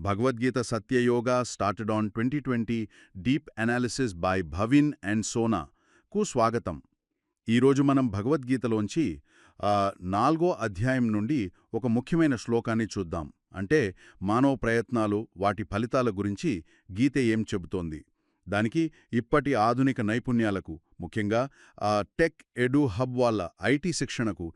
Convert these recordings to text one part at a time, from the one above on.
Bhagavad Gita Satyayoga started on twenty twenty deep analysis by Bhavin and Sona కు స్వాగతం. ఈరోజు మనం భగవద్గీతలోంచి నాలుగో నాల్గో అధ్యాయం నుండి ఒక ముఖ్యమైన శ్లోకాన్ని చూద్దాం. అంటే మానవ ప్రయత్నాలు వాటి ఫలితాల గురించి గీత ఏం చెబుతోంది. దానికి ఇప్పటి ఆధునిక నైపుణ్యాలకు ముఖ్యంగా టెక్ ఎడు హబ్ వాళ్ళ ఐటీ శిక్షణకు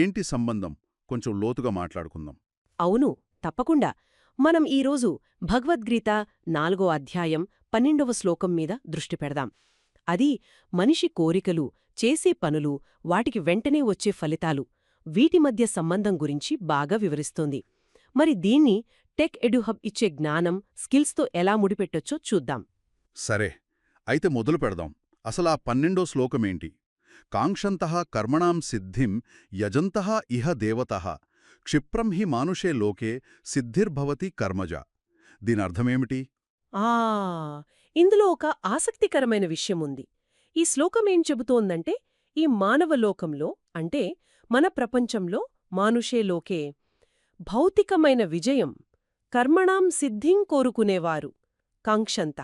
ఏంటి సంబంధం? కొంచెం లోతుగా మాట్లాడుకుందాం. అవును తప్పకుండా. మనం ఈరోజు భగవద్గీత నాలుగో అధ్యాయం పన్నెండవ శ్లోకం మీద దృష్టి పెడదాం. అది మనిషి కోరికలు చేసే పనులు వాటికి వెంటనే వచ్చే ఫలితాలు వీటి మధ్య సంబంధం గురించి బాగా వివరిస్తోంది. మరి దీన్ని టెక్ ఎడుహబ్ ఇచ్చే జ్ఞానం స్కిల్స్తో ఎలా ముడిపెట్టొచ్చో చూద్దాం. సరే అయితే మొదలు పెడదాం. అసలు ఆ పన్నెండో శ్లోకమేంటి? కాంక్షంతః కర్మణాం సిద్ధిం యజంతః ఇహ దేవతః క్షిప్రం హి మానుషే లోకే సిద్ధిర్భవతి కర్మజ. దీనర్థమేమిటి ఆ! ఇందులో ఒక ఆసక్తికరమైన విషయముంది. ఈ శ్లోకమేం చెబుతోందంటే ఈ మానవ లోకంలో అంటే మన ప్రపంచంలో మానుషే లోకే భౌతికమైన విజయం కర్మణాం సిద్ధిం కోరుకునేవారు కాంక్షంత.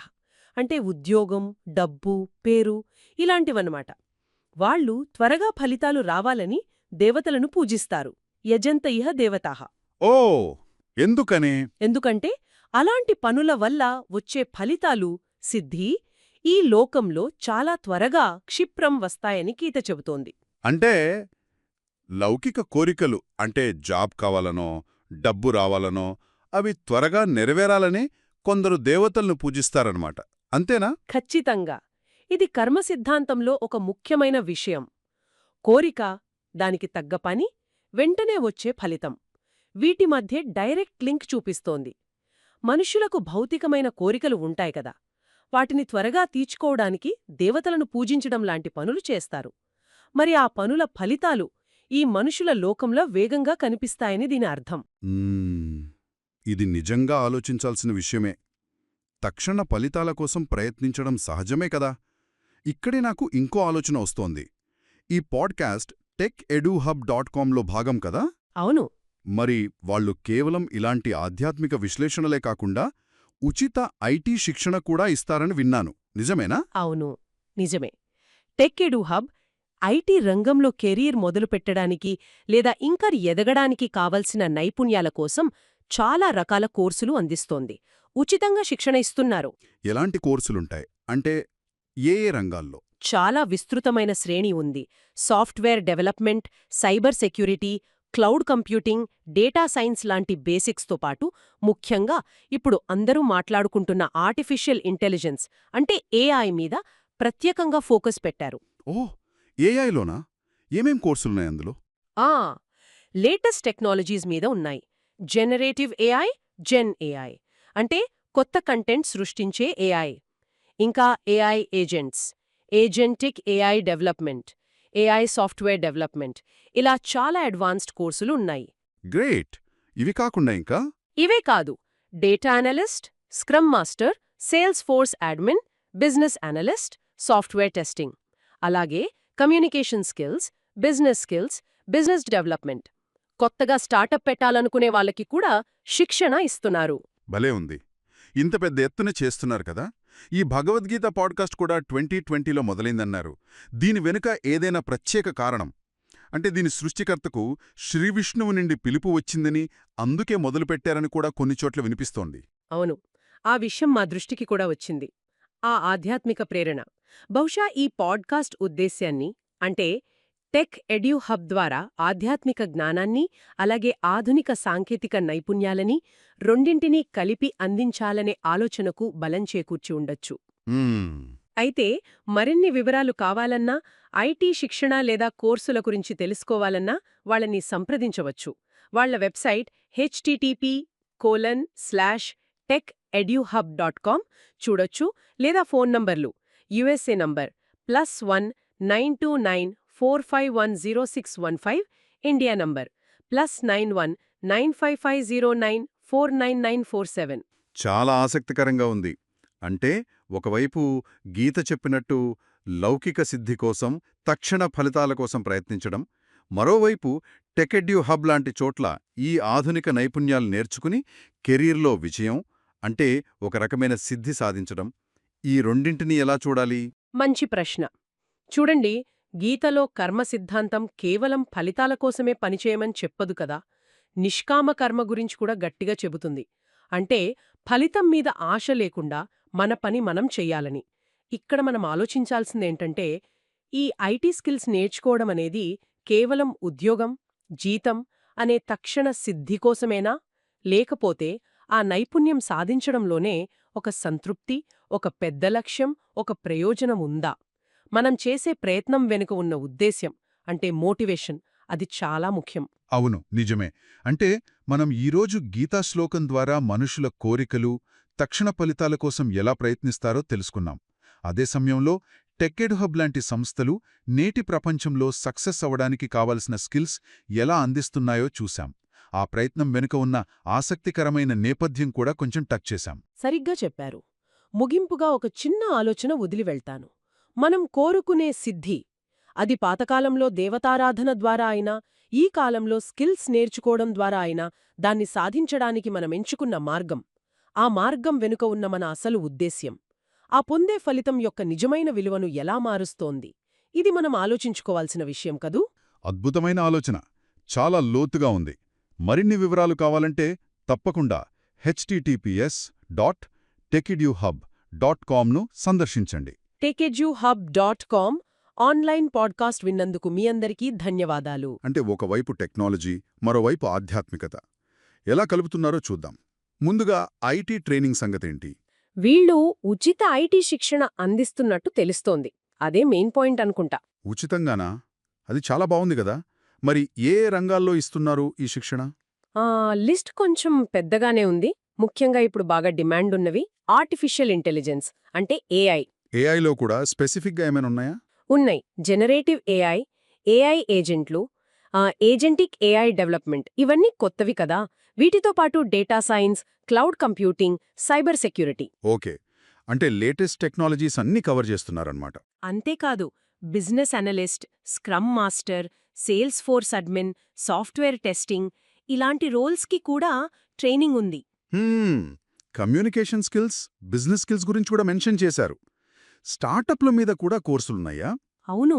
అంటే ఉద్యోగం డబ్బు పేరు ఇలాంటివన్నమాట. వాళ్ళు త్వరగా ఫలితాలు రావాలని దేవతలను పూజిస్తారు. యజంత ఇహ దేవతాహ ఓ ఎందుకనే? ఎందుకంటే అలాంటి పనుల వల్ల వచ్చే ఫలితాలు సిద్ధి ఈ లోకంలో చాలా త్వరగా క్షిప్రం వస్తాయని గీత చెబుతోంది. అంటే లౌకిక కోరికలు అంటే జాబ్ కావాలనో డబ్బు రావాలనో అవి త్వరగా నెరవేరాలని కొందరు దేవతలను పూజిస్తారనమాట అంతేనా? ఖచ్చితంగా. ఇది కర్మ సిద్ధాంతంలో ఒక ముఖ్యమైన విషయం. కోరిక దానికి తగ్గ పని వెంటనే వచ్చే ఫలితం. వీటి మధ్య డైరెక్ట్ లింక్ చూపిస్తోంది. మనుష్యులకు భౌతికమైన కోరికలు ఉంటాయి కదా. వాటిని త్వరగా తీర్చుకోవడానికి దేవతలను పూజించడం లాంటి పనులు చేస్తారు. మరి ఆ పనుల ఫలితాలు ఈ మనుషుల లోకంలో వేగంగా కనిపిస్తాయని దీని అర్థం. ఇది నిజంగా ఆలోచించాల్సిన విషయమే. తక్షణ ఫలితాల కోసం ప్రయత్నించడం సహజమే కదా. ఇక్కడే నాకు ఇంకో ఆలోచన వస్తోంది. ఈ podcast tech edu hub dot కాంలో భాగం కదా? అవును. మరి వాళ్ళు కేవలం ఇలాంటి ఆధ్యాత్మిక విశ్లేషణలే కాకుండా ఉచిత ఐటీ శిక్షణ కూడా ఇస్తారని విన్నాను. నిజమేనా? అవును. నిజమే. టెక్ ఎడు హబ్ ఐటీ రంగంలో కెరీర్ మొదలుపెట్టడానికి లేదా ఇంకా ఎదగడానికి కావలసిన నైపుణ్యాల కోసం చాలా రకాల కోర్సులు అందిస్తోంది. ఉచితంగా శిక్షణ ఇస్తున్నారు. ఎలాంటి కోర్సులుంటాయి? అంటే ఏ ఏ రంగాల్లో? చాలా విస్తృతమైన శ్రేణి ఉంది. Software development cyber security cloud computing data science లాంటి బేసిక్స్తో పాటు ముఖ్యంగా ఇప్పుడు అందరూ మాట్లాడుకుంటున్న ఆర్టిఫిషియల్ ఇంటెలిజెన్స్ అంటే ఏఐ మీద ప్రత్యేకంగా ఫోకస్ పెట్టారు. ఓ ఏఐలోనా ఏమేం కోర్సులున్నాయి అందులో? ఆ! లేటెస్ట్ టెక్నాలజీస్ మీద ఉన్నాయి. జెనరేటివ్ ఏఐ జెన్ ఏఐ అంటే కొత్త కంటెంట్ సృష్టించే ఏఐ ఇంకా AI agents. Agentic AI development AI software development ఇలా చాలా అడ్వాన్స్డ్ కోర్సులు ఉన్నాయి. గ్రేట్ ఇవి కాకుండా ఇంకా? ఇవే కాదు. Data analyst scrum master sales force admin business analyst software testing అలాగే communication skills business skills business development కొత్తగా స్టార్టప్ పెట్టాలనుకునే వాళ్ళకి కూడా శిక్షణ ఇస్తున్నారు. భలే ఉంది. ఇంత పెద్ద ఎత్తున చేస్తున్నారు కదా? ఈ భగవద్గీత పాడ్కాస్ట్ కూడా ట్వంటీ ట్వంటీలో మొదలైందన్నారు. దీని వెనుక ఏదైనా ప్రత్యేక కారణం? అంటే దీని సృష్టికర్తకు శ్రీవిష్ణువు నుండి పిలుపు వచ్చిందని అందుకే మొదలుపెట్టారని కూడా కొన్ని చోట్ల వినిపిస్తోంది. అవును. ఆ విషయం మా దృష్టికి కూడా వచ్చింది. ఆ ఆధ్యాత్మిక ప్రేరణ. బహుశా ఈ పాడ్కాస్ట్ ఉద్దేశ్యాన్ని అంటే టెక్ ఎడ్యూ హబ్ ద్వారా ఆధ్యాత్మిక జ్ఞానాన్ని అలాగే ఆధునిక సాంకేతిక నైపుణ్యాలని రెండింటినీ కలిపి అందించాలనే ఆలోచనకు బలం చేకూర్చి ఉండొచ్చు. అయితే మరిన్ని వివరాలు కావాలన్నా ఐటీ శిక్షణ లేదా కోర్సుల గురించి తెలుసుకోవాలన్నా వాళ్ళని సంప్రదించవచ్చు వాళ్ళ website HTTP colon slash tech eduhub dot com చూడొచ్చు లేదా ఫోన్ నంబర్లు USA number plus one nine two nine four five one zero six one five India number plus nine one nine five five zero nine four nine nine four seven. చాలా ఆసక్తికరంగా ఉంది. అంటే ఒకవైపు గీత చెప్పినట్టు లౌకిక సిద్ధి కోసం తక్షణ ఫలితాల కోసం ప్రయత్నించడం మరోవైపు టెకెడ్యూ హబ్ లాంటి చోట్ల ఈ ఆధునిక నైపుణ్యాలు నేర్చుకుని కెరీర్లో విజయం అంటే ఒక రకమైన సిద్ధి సాధించడం ఈ రెండింటినీ ఎలా చూడాలి? మంచి ప్రశ్న. చూడండి గీతలో కర్మ సిద్ధాంతం కేవలం ఫలితాల కోసమే పనిచేయమని చెప్పదు కదా. నిష్కామ కర్మ గురించి కూడా గట్టిగా చెబుతుంది. అంటే ఫలితం మీద ఆశ లేకుండా మన పని మనం చెయ్యాలని. ఇక్కడ మనం ఆలోచించాల్సిందేంటంటే ఈ ఐటీ స్కిల్స్ నేర్చుకోవడం అనేది కేవలం ఉద్యోగం జీతం అనే తక్షణ సిద్ధి కోసమేనా? లేకపోతే ఆ నైపుణ్యం సాధించడంలోనే ఒక సంతృప్తి ఒక పెద్ద లక్ష్యం ఒక ప్రయోజనం ఉందా? మనం చేసే ప్రయత్నం వెనుక ఉన్న ఉద్దేశ్యం అంటే మోటివేషన్ అది చాలా ముఖ్యం. అవును నిజమే. అంటే మనం ఈరోజు గీతా శ్లోకం ద్వారా మనుషుల కోరికలు తక్షణ ఫలితాల కోసం ఎలా ప్రయత్నిస్తారో తెలుసుకున్నాం. అదే సమయంలో టెక్కెడ్ హబ్ లాంటి సంస్థలు నేటి ప్రపంచంలో సక్సెస్ అవ్వడానికి కావలసిన స్కిల్స్ ఎలా అందిస్తున్నాయో చూశాం. ఆ ప్రయత్నం వెనుక ఉన్న ఆసక్తికరమైన నేపథ్యం కూడా కొంచెం టచ్ చేశాం. సరిగ్గా చెప్పారు. ముగింపుగా ఒక చిన్న ఆలోచన వదిలి వెళ్తాను. మనం కోరుకునే సిద్ధి. అది పాతకాలంలో దేవతారాధన ద్వారా అయినా ఈ కాలంలో స్కిల్స్ నేర్చుకోవడం ద్వారా అయినా దాన్ని సాధించడానికి మనమెంచుకున్న మార్గం. ఆ మార్గం వెనుక ఉన్న మన అసలు ఉద్దేశ్యం. ఆ పొందే ఫలితం యొక్క నిజమైన విలువను ఎలా మారుస్తోంది? ఇది మనం ఆలోచించుకోవాల్సిన విషయం కదూ? అద్భుతమైన ఆలోచన. చాలా లోతుగా ఉంది. మరిన్ని వివరాలు కావాలంటే తప్పకుండా హెచ్టిటిపిఎస్ డాట్ టెకిడ్యూహబ్ డాట్ కామ్ను సందర్శించండి. Techeduhub dot com online podcast విన్నందుకు మీ అందరికీ ధన్యవాదాలు. అంటే ఒకవైపు టెక్నాలజీ మరోవైపు ఆధ్యాత్మికత. ఎలా కలుపుతున్నారో చూద్దాం. ముందుగా ఐటీ ట్రైనింగ్ సంగతేంటి? వీళ్ళు ఉచిత ఐటీ శిక్షణ అందిస్తున్నట్టు తెలుస్తోంది. అదే మెయిన్ పాయింట్ అనుకుంటా. ఉచితంగానా? అది చాలా బావుంది కదా. మరి ఏ రంగాల్లో ఇస్తున్నారు ఈ శిక్షణ? ఆ, లిస్ట్ కొంచెం పెద్దగానే ఉంది. ముఖ్యంగా ఇప్పుడు బాగా డిమాండ్ ఉన్నవి ఆర్టిఫిషియల్ ఇంటెలిజెన్స్ అంటే ఏఐ. ఏఐలో కూడా స్పెసిఫిక్గా ఏమైనా ఉన్నాయా? ఉన్నాయి. జనరేటివ్ ఏఐ ఏఐ ఏజెంట్లు ఆ, ఏజెంటిక్ ఏఐ డెవలప్మెంట్ ఇవన్నీ కొత్తవి కదా. వీటితో పాటు data science cloud computing cyber security. Okay. అంటే లేటెస్ట్ టెక్నాలజీస్ అన్నీ కవర్ చేస్తున్నారన్నమాట అంతేకాదు business analyst scrum master sales force admin software testing ఇలాంటి రోల్స్కి కూడా ట్రైనింగ్ ఉంది. హ్మ్, కమ్యూనికేషన్ స్కిల్స్ బిజినెస్ స్కిల్స్ గురించి కూడా మెన్షన్ చేశారు. స్టార్టప్ల మీద కూడా కోర్సులున్నాయా? అవును.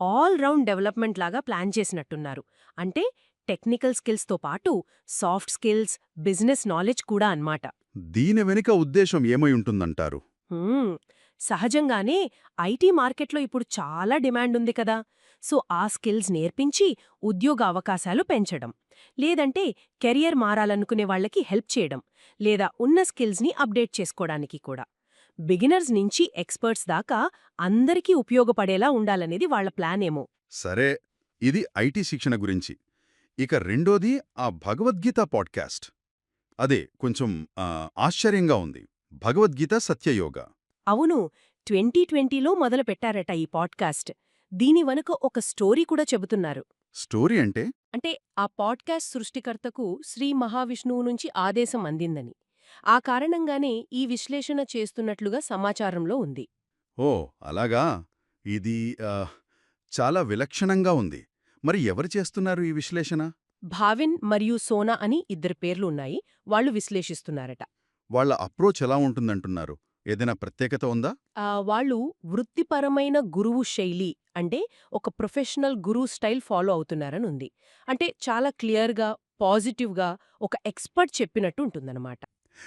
ఆల్ రౌండ్ డెవలప్మెంట్ లాగా ప్లాన్ చేసినట్టున్నారు. అంటే టెక్నికల్ స్కిల్స్తో పాటు సాఫ్ట్ స్కిల్స్ బిజినెస్ నాలెడ్జ్ కూడా అన్నమాట. దీని వెనుక ఉద్దేశం ఏమై ఉంటుందంటారు? హ్మ్, సహజంగానే ఐటీ మార్కెట్లో ఇప్పుడు చాలా డిమాండ్ ఉంది కదా. సో ఆ స్కిల్స్ నేర్పించి ఉద్యోగ అవకాశాలు పెంచడం. లేదంటే కెరియర్ మారాలనుకునే వాళ్ళకి హెల్ప్ చేయడం. లేదా ఉన్న స్కిల్స్ని అప్డేట్ చేసుకోవడానికి కూడా. బిగినర్స్ నుంచి ఎక్స్పర్ట్స్ దాకా అందరికీ ఉపయోగపడేలా ఉండాలనేది వాళ్ళ ప్లాన్ ఏమో సరే ఇది ఐటీ శిక్షణ గురించి. ఇక రెండోది ఆ భగవద్గీత పాడ్కాస్ట్. అదే కొంచెం ఆశ్చర్యంగా ఉంది. భగవద్గీత సత్యయోగ. అవును ట్వంటీ ట్వంటీలో మొదలు పెట్టారట ఈ పాడ్కాస్ట్. దీని వెనుక ఒక స్టోరీ కూడా చెబుతున్నారు. స్టోరీ అంటే? అంటే ఆ పాడ్కాస్ట్ సృష్టికర్తకు శ్రీ మహావిష్ణువు నుంచి ఆదేశం అందిందని. ఆ కారణంగానే ఈ విశ్లేషణ చేస్తున్నట్లుగా సమాచారంలో ఉంది. ఓ అలాగా? ఇది చాలా విలక్షణంగా ఉంది. మరి ఎవరు చేస్తున్నారు ఈ విశ్లేషణ? భావిన్ మరియు సోనా అని ఇద్దరు పేర్లు ఉన్నాయి. వాళ్ళు విశ్లేషిస్తున్నారట. వాళ్ళ అప్రోచ్ ఎలా ఉంటుందంటున్నారు? ఏదైనా ప్రత్యేకత ఉందా? వాళ్ళు వృత్తిపరమైన గురువు శైలి అంటే ఒక ప్రొఫెషనల్ గురువు స్టైల్ ఫాలో అవుతున్నారని ఉంది. అంటే చాలా క్లియర్గా పాజిటివ్గా ఒక ఎక్స్పర్ట్ చెప్పినట్టు ఉంటుందన్నమాట.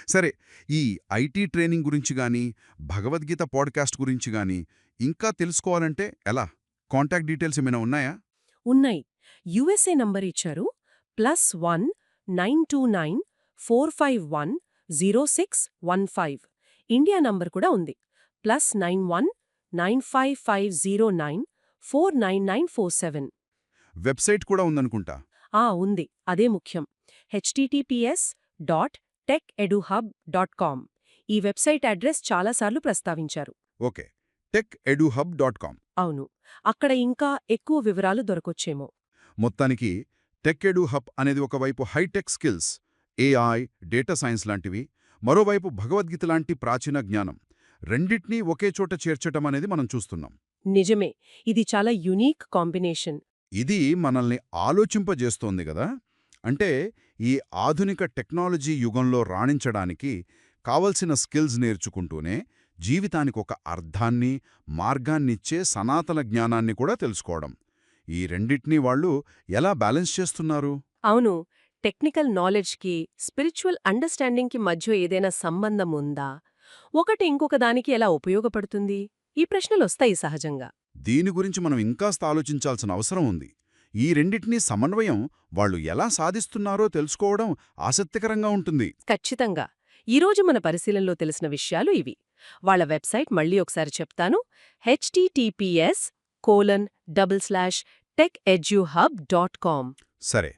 సరే ఈ ఐటీ ట్రైనింగ్ గురించి గాని భగవద్గీత పాడ్కాస్ట్ గురించి గాని ఇంకా తెలుసుకోవాలంటే ఎలా? కాంటాక్ట్ డీటెయిల్స్ ఏమైనా ఉన్నాయా? ఉన్నాయి. యుఎస్ఏ నంబర్ ఇచ్చారు. Plus one nine two nine four five one zero six one five. India number కూడా ఉంది. Plus nine one nine five five zero nine four nine nine four seven. Website కూడా ఉందనుకుంటా? ఆ ఉంది. అదే ముఖ్యం. HTTPS dot tech eduhub dot com ఈ website address చాలాసార్లు ప్రస్తావించారు. Okay. Tech eduhub dot com అవును. అక్కడ ఇంకా ఎక్కువ వివరాలు దొరకొచ్చేమో. మొత్తానికి టెక్ ఎడు హబ్ అనేది ఒకవైపు hitech skills AI data science లాంటివి మరోవైపు భగవద్గీత లాంటి ప్రాచీన జ్ఞానం. రెండిట్నీ ఒకే చోట చేర్చటం అనేది మనం చూస్తున్నాం. నిజమే. ఇది చాలా యునీక్ కాంబినేషన్. ఇది మనల్ని ఆలోచింపజేస్తోంది గదా? అంటే ఈ ఆధునిక టెక్నాలజీ యుగంలో రాణించడానికి కావలసిన స్కిల్స్ నేర్చుకుంటూనే జీవితానికి ఒక అర్థాన్ని మార్గాన్నిచ్చే సనాతన జ్ఞానాన్ని కూడా తెలుసుకోవడం. ఈ రెండిటినీ వాళ్ళు ఎలా బ్యాలెన్స్ చేస్తున్నారు? అవును. టెక్నికల్ నాలెడ్జ్కి స్పిరిచువల్ అండర్స్టాండింగ్కి మధ్య ఏదైనా సంబంధం ఉందా? ఒకటి ఇంకొక దానికి ఎలా ఉపయోగపడుతుంది? ఈ ప్రశ్నలొస్తాయి సహజంగా. దీని గురించి మనం ఇంకాస్త ఆలోచించాల్సిన అవసరం ఉంది. ఈ రెండిటినీ సమన్వయం వాళ్ళు ఎలా సాధిస్తున్నారో తెలుసుకోవడం ఆసక్తికరంగా ఉంటుంది. ఖచ్చితంగా. ఈరోజు మన పరిశీలనలో తెలిసిన విషయాలు ఇవి. వాళ్ళ వెబ్సైట్ మళ్ళీ ఒకసారి చెప్తాను. HTTPS colon double slash tech eduhub dot com. సరే.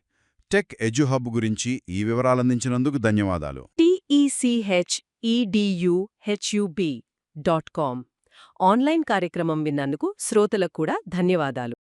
టెక్ ఎడ్యుహబ్ గురించి ఈ వివరాలందించినందుకు ధన్యవాదాలు. టిఈసిహెచ్ఈడియుహెచ్యుబి డాట్ కామ్. ఆన్లైన్ కార్యక్రమం విన్నందుకు శ్రోతలకు కూడా ధన్యవాదాలు.